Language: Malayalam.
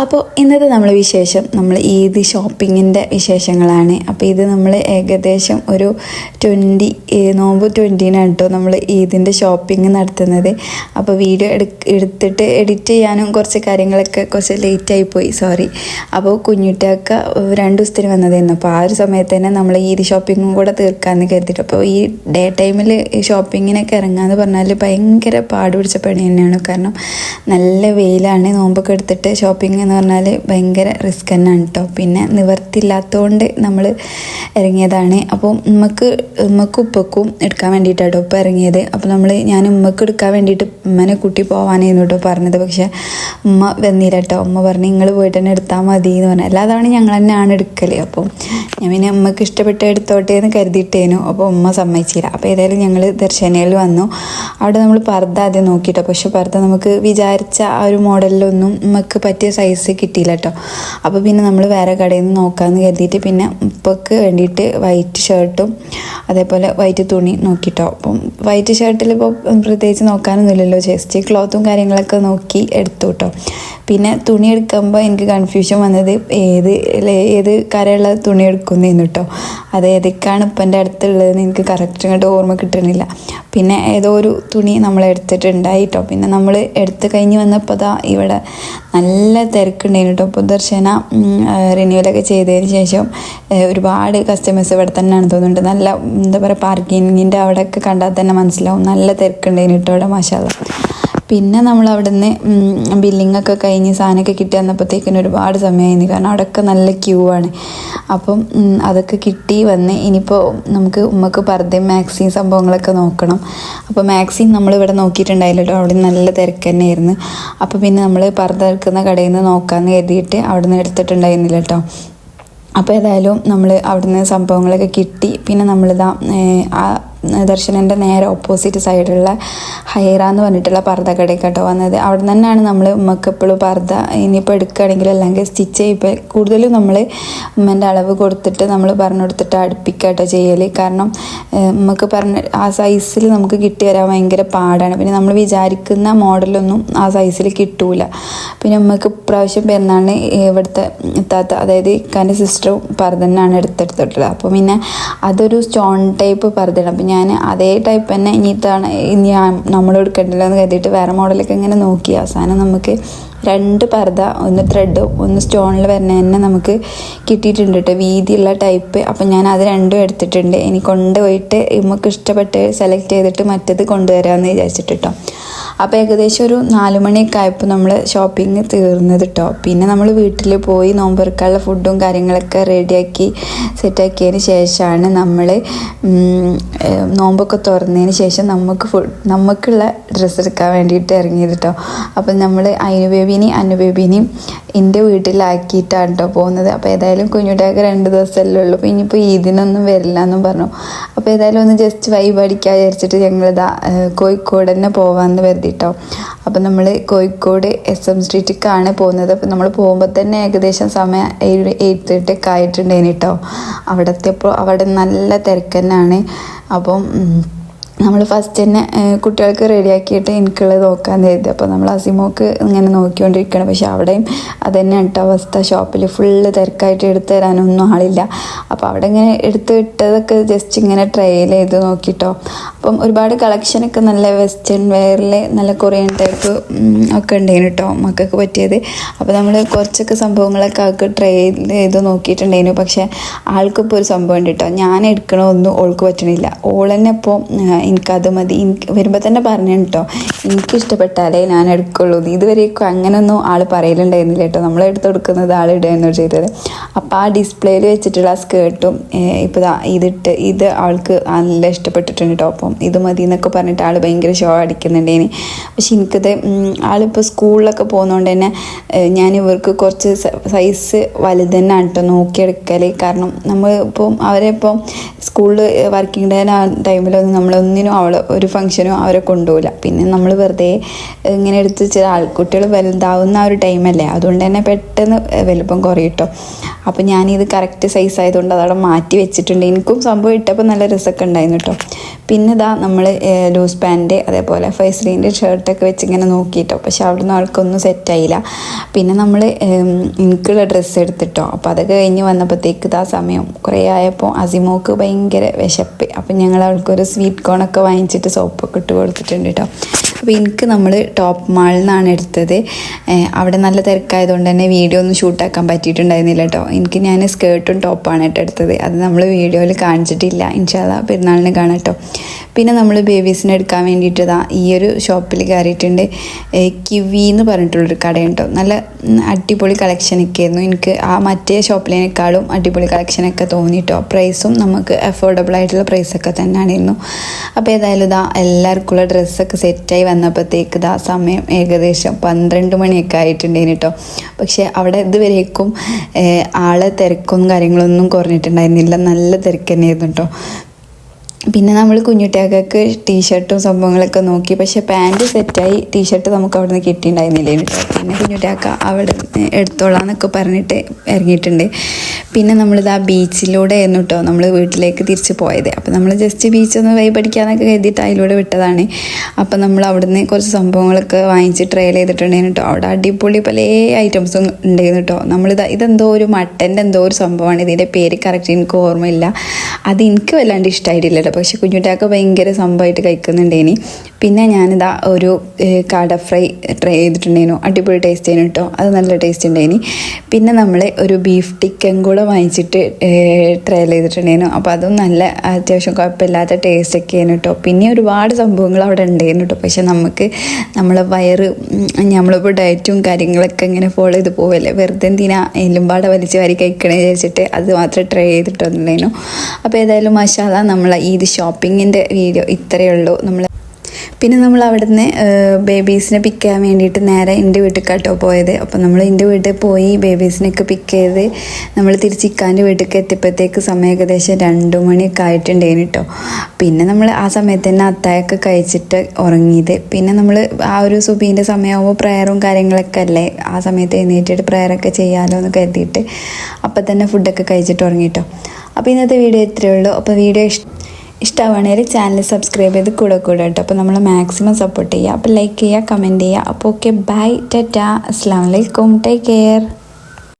അപ്പോൾ ഇന്നത്തെ നമ്മൾ വിശേഷം നമ്മൾ ഈദ് ഷോപ്പിങ്ങിന്റെ വിശേഷങ്ങളാണ്. അപ്പോൾ ഇത് നമ്മൾ ഏകദേശം ഒരു ട്വന്റി നോമ്പ് ട്വന്റീനാണ് കേട്ടോ നമ്മൾ ഈദിന്റെ ഷോപ്പിംഗ് നടത്തുന്നത്. അപ്പോൾ വീഡിയോ എടുത്തിട്ട് എഡിറ്റ് ചെയ്യാനും കുറച്ച് കാര്യങ്ങളൊക്കെ കുറച്ച് ലേറ്റായി പോയി സോറി അപ്പോൾ കുഞ്ഞുട്ടിയൊക്കെ രണ്ട് ദിവസത്തിന് വന്നതായിരുന്നു. അപ്പോൾ ആ ഒരു സമയത്ത് തന്നെ നമ്മൾ ഈദ് ഷോപ്പിങ്ങും കൂടെ തീർക്കാമെന്ന് കരുതിയിട്ട് അപ്പോൾ ഈ ഡേ ടൈമിൽ ഷോപ്പിങ്ങിനൊക്കെ ഇറങ്ങാമെന്ന് പറഞ്ഞാൽ ഭയങ്കര പാടുപിടിച്ച പണി തന്നെയാണ് കാരണം നല്ല വെയിലാണ് നോമ്പൊക്കെ എടുത്തിട്ട് ഷോപ്പിംഗ് എന്ന് പറഞ്ഞാൽ ഭയങ്കര റിസ്ക് തന്നെയാണ് കേട്ടോ പിന്നെ നിവർത്തില്ലാത്തതുകൊണ്ട് നമ്മൾ ഇറങ്ങിയതാണ്. അപ്പോൾ ഉമ്മക്ക് ഉമ്മക്ക് ഉപ്പക്കും എടുക്കാൻ വേണ്ടിയിട്ടാണ് ഉപ്പ ഇറങ്ങിയത്. അപ്പോൾ നമ്മൾ ഞാൻ ഉമ്മക്ക് എടുക്കാൻ വേണ്ടിയിട്ട് ഉമ്മനെ കൂട്ടി പോകാനായിരുന്നു കേട്ടോ പറഞ്ഞത്. പക്ഷേ ഉമ്മ വന്നില്ല കേട്ടോ ഉമ്മ പറഞ്ഞു നിങ്ങൾ പോയിട്ട് തന്നെ എടുത്താൽ മതി എന്ന് പറഞ്ഞു. എല്ലാ തവണ ഞങ്ങൾ തന്നെയാണ് എടുക്കൽ അപ്പോൾ ഞാൻ പിന്നെ ഉമ്മക്ക് ഇഷ്ടപ്പെട്ട് എടുത്തോട്ടെ എന്ന് കരുതിയിട്ടേനു. അപ്പോൾ ഉമ്മ സമ്മതിച്ചില്ല. അപ്പോൾ ഏതായാലും ഞങ്ങൾ ദർശനയിൽ വന്നു. അവിടെ നമ്മൾ പർദ്ദ ആദ്യം നോക്കിയിട്ടോ പക്ഷെ പർദ്ദ നമുക്ക് വിചാരിച്ച ആ ഒരു മോഡലിലൊന്നും നമുക്ക് പറ്റിയ സൈസ് കിട്ടിയില്ല കേട്ടോ അപ്പോൾ പിന്നെ നമ്മൾ വേറെ കടയിൽ നിന്ന് നോക്കാമെന്ന് കരുതിയിട്ട് പിന്നെ ഉപ്പക്ക് വേണ്ടിയിട്ട് വൈറ്റ് ഷർട്ടും അതേപോലെ വൈറ്റ് തുണി നോക്കിട്ടോ. അപ്പം വൈറ്റ് ഷർട്ടിൽ ഇപ്പോൾ പ്രത്യേകിച്ച് നോക്കാനൊന്നുമില്ലല്ലോ. ജസ്റ്റ് ക്ലോത്തും കാര്യങ്ങളൊക്കെ നോക്കി എടുത്തു കേട്ടോ പിന്നെ തുണി എടുക്കുമ്പോൾ എനിക്ക് കൺഫ്യൂഷൻ വന്നത് ഏത് ഏത് കരയുള്ള തുണി എടുക്കുന്നതെന്ന് കേട്ടോ അത് ഏതൊക്കെയാണ് ഇപ്പം എന്റെ അടുത്തുള്ളതെന്ന് എനിക്ക് കറക്റ്റ് ഓർമ്മ കിട്ടണില്ല. പിന്നെ ഏതോ ഒരു തുണി നമ്മൾ എടുത്തിട്ടുണ്ടായിട്ടോ പിന്നെ നമ്മൾ എടുത്ത് കഴിഞ്ഞ് വന്നപ്പോൾ ദാ ഇവിടെ നല്ല തിരക്കുണ്ടായിരുന്നു കേട്ടോ. പൊതുദർശന റിന്യൂലൊക്കെ ചെയ്തതിന് ശേഷം ഒരുപാട് കസ്റ്റമേഴ്സ് ഇവിടെ തന്നെയാണ് തോന്നുന്നുണ്ട്. നല്ല എന്താ പറയുക പാർക്കിങ്ങിന്റെ അവിടെയൊക്കെ കണ്ടാൽ തന്നെ മനസ്സിലാവും. നല്ല തിരക്കുണ്ടായിരുന്നു കേട്ടോ അവിടെ മാഷാല്ല പിന്നെ നമ്മൾ അവിടെ നിന്ന് ബില്ലിംഗ് ഒക്കെ കഴിഞ്ഞ് സാധനമൊക്കെ കിട്ടി വന്നപ്പോഴത്തേക്കിന് ഒരുപാട് സമയമായിരുന്നു കാരണം അവിടെയൊക്കെ നല്ല ക്യൂ ആണ്. അപ്പം അതൊക്കെ കിട്ടി വന്ന് ഇനിയിപ്പോൾ നമുക്ക് ഉമ്മക്ക് പർദ്ദയും മാക്സിയും സംഭവങ്ങളൊക്കെ നോക്കണം. അപ്പോൾ മാക്സിൻ നമ്മളിവിടെ നോക്കിയിട്ടുണ്ടായില്ലോ അവിടെ നല്ല തിരക്ക് തന്നെയായിരുന്നു. അപ്പോൾ പിന്നെ നമ്മൾ പർദ്ദ എടുക്കുന്ന കടയിൽ നിന്ന് നോക്കാമെന്ന് കരുതിയിട്ട് അവിടെ നിന്ന് എടുത്തിട്ടുണ്ടായിരുന്നില്ല കേട്ടോ. അപ്പോൾ ഏതായാലും നമ്മൾ അവിടുന്ന് സംഭവങ്ങളൊക്കെ കിട്ടി. പിന്നെ നമ്മളിതാ ദർശനന്റെ നേരെ ഓപ്പോസിറ്റ് സൈഡുള്ള ഹൈറ എന്ന് പറഞ്ഞിട്ടുള്ള പർദ്ദ കടയിൽ കേട്ടോ വന്നത്. അവിടെ തന്നെയാണ് നമ്മൾ ഉമ്മക്ക് എപ്പോഴും പർദ്ദ ഇനിയിപ്പോൾ എടുക്കുകയാണെങ്കിൽ അല്ലെങ്കിൽ സ്റ്റിച്ച് ചെയ്യുമ്പോൾ കൂടുതലും നമ്മൾ ഉമ്മന്റെ അളവ് കൊടുത്തിട്ട് നമ്മൾ പറഞ്ഞു കൊടുത്തിട്ട് അടുപ്പിക്കാട്ടോ ചെയ്യൽ കാരണം ഉമ്മക്ക് പറഞ്ഞ ആ സൈസിൽ നമുക്ക് കിട്ടി വരാൻ ഭയങ്കര പാടാണ്. പിന്നെ നമ്മൾ വിചാരിക്കുന്ന മോഡലൊന്നും ആ സൈസിൽ കിട്ടൂല. പിന്നെ ഉമ്മക്ക് പ്രാവശ്യം പെരുന്നാളിന് ഇവിടുത്തെ എത്താത്ത അതായത് ഇക്കാന്റെ സിസ്റ്ററും പർദ്ദനാണ് എടുത്തെടുത്തിട്ടുള്ളത്. അപ്പോൾ പിന്നെ അതൊരു സ്റ്റോൺ ടൈപ്പ് പർദ്ദയാണ്. അപ്പം ഞാൻ അതേ ടൈപ്പ് തന്നെ ഇനി ഇതാണ് ഇനി നമ്മൾ എടുക്കണ്ടല്ലോ എന്ന് കരുതിയിട്ട് വേറെ മോഡലൊക്കെ ഇങ്ങനെ നോക്കി. അവസാനം നമുക്ക് രണ്ട് പർദ്ദ ഒന്ന് ത്രെഡ് ഒന്ന് സ്റ്റോണിൽ വരുന്ന തന്നെ നമുക്ക് കിട്ടിയിട്ടുണ്ട് കേട്ടോ വീതിയുള്ള ടൈപ്പ് അപ്പം ഞാൻ അത് രണ്ടും എടുത്തിട്ടുണ്ട്. ഇനി കൊണ്ടുപോയിട്ട് നമുക്ക് ഇഷ്ടപ്പെട്ട് സെലക്ട് ചെയ്തിട്ട് മറ്റത് കൊണ്ടുവരാമെന്ന് വിചാരിച്ചിട്ട് കേട്ടോ അപ്പോൾ ഏകദേശം ഒരു നാല് മണിയൊക്കെ ആയപ്പോൾ നമ്മൾ ഷോപ്പിംഗ് തീർന്നത് കേട്ടോ പിന്നെ നമ്മൾ വീട്ടിൽ പോയി നോമ്പെറുക്കാനുള്ള ഫുഡും കാര്യങ്ങളൊക്കെ റെഡിയാക്കി സെറ്റാക്കിയതിന് ശേഷമാണ് നമ്മൾ നോമ്പൊക്കെ തുറന്നതിന് ശേഷം നമുക്ക് ഫുഡ് നമുക്കുള്ള ഡ്രസ്സ് എടുക്കാൻ വേണ്ടിയിട്ട് ഇറങ്ങിയത് കേട്ടോ അപ്പം നമ്മൾ അയിനു ബേബിനെയും അന്നു ബേബിനെയും എന്റെ വീട്ടിലാക്കിയിട്ടാണ് കേട്ടോ പോകുന്നത്. അപ്പോൾ ഏതായാലും കുഞ്ഞുട്ടിയൊക്കെ രണ്ട് ദിവസമല്ലേ ഉള്ളൂ. അപ്പോൾ ഇനിയിപ്പോൾ ഈദിനൊന്നും വരില്ല എന്നും പറഞ്ഞു. അപ്പോൾ ഏതായാലും ഒന്ന് ജസ്റ്റ് വൈബ് അടിക്കാൻ വിചാരിച്ചിട്ട് ഞങ്ങൾ ഇതാ കോഴിക്കോട് തന്നെ പോകാമെന്ന് കരുതിട്ടോ. അപ്പോൾ നമ്മൾ കോഴിക്കോട് എസ് എം സ്ട്രീറ്റിക്കാണ് പോകുന്നത്. അപ്പോൾ നമ്മൾ പോകുമ്പോൾ തന്നെ ഏകദേശം സമയം ഏഴ് എയ്റ്റ് തേർട്ടി ഒക്കെ കേട്ടോ അവിടെ എത്തിയപ്പോൾ അവിടെ നല്ല തിരക്ക് അപ്പം നമ്മൾ ഫസ്റ്റ് തന്നെ കുട്ടികൾക്ക് റെഡിയാക്കിയിട്ട് എനിക്കുള്ളത് നോക്കാൻ കരുതി. അപ്പോൾ നമ്മൾ അസിമോക്ക് ഇങ്ങനെ നോക്കിക്കൊണ്ടിരിക്കണം പക്ഷെ അവിടെയും അത് തന്നെ ഇട്ട അവസ്ഥ. ഷോപ്പിൽ ഫുള്ള് തിരക്കായിട്ട് എടുത്തു തരാനൊന്നും ആളില്ല. അപ്പോൾ അവിടെ ഇങ്ങനെ എടുത്ത് ഇട്ടതൊക്കെ ജസ്റ്റ് ഇങ്ങനെ ട്രയൽ ചെയ്ത് നോക്കിട്ടോ. അപ്പം ഒരുപാട് കളക്ഷനൊക്കെ നല്ല വെസ്റ്റേൺ വെയറിൽ നല്ല കൊറിയൻ ടൈപ്പ് ഒക്കെ ഉണ്ടായിരുന്നു കേട്ടോ മക്കൾക്ക് പറ്റിയത്. അപ്പോൾ നമ്മൾ കുറച്ചൊക്കെ സംഭവങ്ങളൊക്കെ അവൾക്ക് ട്രൈ ചെയ്ത് നോക്കിയിട്ടുണ്ടായിരുന്നു. പക്ഷേ ആൾക്കിപ്പോൾ ഒരു സംഭവം ഉണ്ട് കേട്ടോ. ഞാൻ എടുക്കണമൊന്നും ഓൾക്ക് പറ്റണില്ല. ഓൾ ഇപ്പോൾ എനിക്കത് മതി. എനിക്ക് വരുമ്പോൾ തന്നെ പറഞ്ഞു കേട്ടോ. എനിക്ക് ഇഷ്ടപ്പെട്ടാലേ ഞാൻ എടുക്കുള്ളൂ. ഇതുവരെയൊക്കെ അങ്ങനെയൊന്നും ആൾ പറയലുണ്ടായിരുന്നില്ല കേട്ടോ. നമ്മൾ എടുത്ത് കൊടുക്കുന്നത് ആൾ ഇടുകയെന്നു ചെയ്തത്. അപ്പോൾ ആ ഡിസ്പ്ലേയിൽ വെച്ചിട്ടുള്ള സ്കേർട്ടും ഇപ്പോൾ ഇതിട്ട് ഇത് ആൾക്ക് നല്ല ഇഷ്ടപ്പെട്ടിട്ടുണ്ട് കേട്ടോ. അപ്പം ഇത് മതി എന്നൊക്കെ പറഞ്ഞിട്ട് ആൾ ഭയങ്കര ഷോ അടിക്കുന്നുണ്ടേന്. പക്ഷെ എനിക്കത് ആളിപ്പോൾ സ്കൂളിലൊക്കെ പോകുന്നതുകൊണ്ട് തന്നെ ഞാൻ ഇവർക്ക് കുറച്ച് സൈസ് വലുത് തന്നെയാണ് കേട്ടോ നോക്കിയെടുക്കൽ കാരണം നമ്മൾ ഇപ്പം അവരെ ഇപ്പം സ്കൂളിൽ വർക്കിംഗ് ഡേ ടൈമിലൊന്നും നമ്മളൊന്നും ഒന്നിനും അവൾ ഒരു ഫംഗ്ഷനും അവരെ കൊണ്ടുപോകില്ല പിന്നെ നമ്മൾ വെറുതെ ഇങ്ങനെ എടുത്ത് ചില ആൾക്കുട്ടികൾ വലുതാവുന്ന ആ ഒരു ടൈമല്ലേ അതുകൊണ്ട് തന്നെ പെട്ടെന്ന് വലുപ്പം കുറയിട്ടോ. അപ്പം ഞാനിത് കറക്റ്റ് സൈസ് ആയതുകൊണ്ട് അതവിടെ മാറ്റി വെച്ചിട്ടുണ്ട്. എനിക്കും സംഭവം ഇട്ടപ്പോൾ നല്ല രസമൊക്കെ ഉണ്ടായിരുന്നു കേട്ടോ പിന്നെ ഇതാ നമ്മൾ ലൂസ് പാന്റ് അതേപോലെ ഫൈസ്ലീന്റെ ഷർട്ടൊക്കെ വെച്ച് ഇങ്ങനെ നോക്കിയിട്ടോ പക്ഷെ അവിടെ നിന്ന് ആൾക്കൊന്നും സെറ്റായില്ല പിന്നെ നമ്മൾ എനിക്കുള്ള ഡ്രസ്സ് എടുത്തിട്ടോ. അപ്പോൾ അതൊക്കെ കഴിഞ്ഞ് വന്നപ്പോഴത്തേക്ക് ഇതാ സമയം കുറേ ആയപ്പോൾ അസിമോക്ക് ഭയങ്കര വിശപ്പ്. അപ്പം ഞങ്ങൾ അവൾക്കൊരു സ്വീറ്റ് കോണൊക്കെ വാങ്ങിച്ചിട്ട് സോപ്പൊക്കെ ഇട്ട് കൊടുത്തിട്ടുണ്ട് കേട്ടോ അപ്പോൾ എനിക്ക് നമ്മൾ ടോപ്പ് മാളിൽ നിന്നാണ് എടുത്തത്. അവിടെ നല്ല തിരക്കായതുകൊണ്ട് തന്നെ വീഡിയോ ഒന്നും ഷൂട്ടാക്കാൻ പറ്റിയിട്ടുണ്ടായിരുന്നില്ല കേട്ടോ എനിക്ക് ഞാൻ സ്കേർട്ടും ടോപ്പാണ് കേട്ടോ എടുത്തത്. അത് നമ്മൾ വീഡിയോയിൽ കാണിച്ചിട്ടില്ല. ഇൻഷാല്ല പെരുന്നാളിന് കാണാം കേട്ടോ പിന്നെ നമ്മൾ ബേബീസിന് എടുക്കാൻ വേണ്ടിയിട്ട് ഇതാ ഈ ഒരു ഷോപ്പിൽ കയറിയിട്ടുണ്ട് കിവി എന്ന് പറഞ്ഞിട്ടുള്ളൊരു കടയുണ്ടോ നല്ല ഉം, അടിപൊളി കളക്ഷനൊക്കെ ആയിരുന്നു എനിക്ക് ആ മറ്റേ ഷോപ്പിലേക്കാളും അടിപൊളി കളക്ഷനൊക്കെ തോന്നിയിട്ടോ പ്രൈസും നമുക്ക് അഫോർഡബിൾ ആയിട്ടുള്ള പ്രൈസൊക്കെ തന്നെയായിരുന്നു അപ്പോൾ ഏതായാലും ഇതാ എല്ലാവർക്കുള്ള ഡ്രസ്സൊക്കെ സെറ്റായി വന്നപ്പോഴത്തേക്ക് ഇതാ സമയം ഏകദേശം പന്ത്രണ്ട് മണിയൊക്കെ ആയിട്ടുണ്ടായിരുന്നു കേട്ടോ പക്ഷേ അവിടെ ഇതുവരേക്കും ആളെ തിരക്കും കാര്യങ്ങളൊന്നും കുറഞ്ഞിട്ടുണ്ടായിരുന്നില്ല. നല്ല തിരക്ക് തന്നെയായിരുന്നു കേട്ടോ പിന്നെ നമ്മൾ കുഞ്ഞുട്ടിയാക്കൊക്കെ ടീഷർട്ടും സംഭവങ്ങളൊക്കെ നോക്കി. പക്ഷെ പാന്റ് സെറ്റായി ടീഷർട്ട് നമുക്ക് അവിടെ നിന്ന് കിട്ടിയിട്ടുണ്ടായിരുന്നില്ല പിന്നെ കുഞ്ഞുട്ടിയാക്ക അവിടെ എടുത്തോളാം എന്നൊക്കെ പറഞ്ഞിട്ട് ഇറങ്ങിയിട്ടുണ്ട്. പിന്നെ നമ്മളിത് ബീച്ചിലൂടെ ആയിരുന്നു കേട്ടോ നമ്മൾ വീട്ടിലേക്ക് തിരിച്ച് പോയത്. അപ്പോൾ നമ്മൾ ജസ്റ്റ് ബീച്ച് ഒന്ന് വൈ പഠിക്കാന്നൊക്കെ കരുതിയിട്ട് അതിലൂടെ വിട്ടതാണ്. അപ്പോൾ നമ്മൾ അവിടുന്ന് കുറച്ച് സംഭവങ്ങളൊക്കെ വാങ്ങിച്ച് ട്രയൽ ചെയ്തിട്ടുണ്ടായിരുന്നു കേട്ടോ. അവിടെ അടിപൊളി പല ഐറ്റംസും ഉണ്ടായിരുന്നു കേട്ടോ. നമ്മളിത് ഇതെന്തോ ഒരു മട്ടന്റെ എന്തോ ഒരു സംഭവമാണ്. ഇതിന്റെ പേര് കറക്റ്റ് എനിക്ക് ഓർമ്മയില്ല. അത് എനിക്ക് വല്ലാണ്ട് ഇഷ്ടമായിട്ടില്ല കേട്ടോ പക്ഷെ കുഞ്ഞുട്ടാക്ക് ഭയങ്കര സംഭവമായിട്ട് കഴിക്കുന്നുണ്ടേനി. പിന്നെ ഞാനിതാ ഒരു കട ഫ്രൈ ട്രൈ ചെയ്തിട്ടുണ്ടായിരുന്നു അടിപൊളി ടേസ്റ്റ് ചെയ്യുന്നു കേട്ടോ അത് നല്ല ടേസ്റ്റ് ഉണ്ടായിനി പിന്നെ നമ്മൾ ഒരു ബീഫ് ടിക്കൻ കൂടെ വാങ്ങിച്ചിട്ട് ട്രയൽ ചെയ്തിട്ടുണ്ടായിരുന്നു അപ്പോൾ അതും നല്ല അത്യാവശ്യം കുഴപ്പമില്ലാത്ത ടേസ്റ്റ് ഒക്കെ ആയിരുന്നു കേട്ടോ പിന്നെ ഒരുപാട് സംഭവങ്ങൾ അവിടെ ഉണ്ടായിരുന്നു കേട്ടോ പക്ഷെ നമുക്ക് നമ്മളെ വയറ് നമ്മളിപ്പോൾ ഡയറ്റും കാര്യങ്ങളൊക്കെ ഇങ്ങനെ ഫോളോ ചെയ്ത് പോവല്ലേ? വെറുതെ എന്തിനാ എല്ലുംപാടെ വലിച്ച് വാരി കഴിക്കണേ വിചാരിച്ചിട്ട് അത് മാത്രം ട്രൈ ചെയ്തിട്ടൊന്നുണ്ടായിരുന്നു അപ്പോൾ ഏതായാലും മഷാല നമ്മൾ ഈ ഷോപ്പിങ്ങിന്റെ വീഡിയോ ഇത്രയേ ഉള്ളൂ. നമ്മൾ പിന്നെ നമ്മൾ അവിടുന്ന് ബേബീസിനെ പിക്ക് ചെയ്യാൻ വേണ്ടിയിട്ട് നേരെ എന്റെ വീട്ടിൽ കേട്ടോ പോയത്. അപ്പം നമ്മൾ എന്റെ വീട്ടിൽ പോയി ബേബീസിനൊക്കെ പിക്ക് ചെയ്ത് നമ്മൾ തിരിച്ച് ഇക്കാന്റെ വീട്ടിലേക്ക് എത്തിയപ്പോഴത്തേക്ക് സമയം ഏകദേശം രണ്ട് മണിയൊക്കെ ആയിട്ടുണ്ടായിരുന്നു കേട്ടോ പിന്നെ നമ്മൾ ആ സമയത്ത് തന്നെ അത്തായൊക്കെ കഴിച്ചിട്ട് ഉറങ്ങിയത്. പിന്നെ നമ്മൾ ആ ഒരു സുബീന്റെ സമയമാകുമ്പോൾ പ്രയറും കാര്യങ്ങളൊക്കെ അല്ലേ? ആ സമയത്ത് എഴുന്നേറ്റിട്ട് പ്രയറൊക്കെ ചെയ്യാമല്ലോ എന്ന് കരുതിയിട്ട് അപ്പം തന്നെ ഫുഡൊക്കെ കഴിച്ചിട്ട് ഉറങ്ങിയിട്ടോ അപ്പോൾ ഇന്നത്തെ വീഡിയോ ഇത്രയേ ഉള്ളൂ. അപ്പോൾ വീഡിയോ ഇഷ്ട ഇഷ്ടമാണെങ്കിൽ ചാനൽ സബ്സ്ക്രൈബ് ചെയ്ത് കൂടെ കൂടെ കേട്ടോ അപ്പോൾ നമ്മൾ മാക്സിമം സപ്പോർട്ട് ചെയ്യുക. അപ്പോൾ ലൈക്ക് ചെയ്യുക കമന്റ് ചെയ്യുക. അപ്പോൾ ഓക്കെ ബൈ ടാറ്റ. അസ്സാം വലൈക്കും ടേക്ക് കെയർ.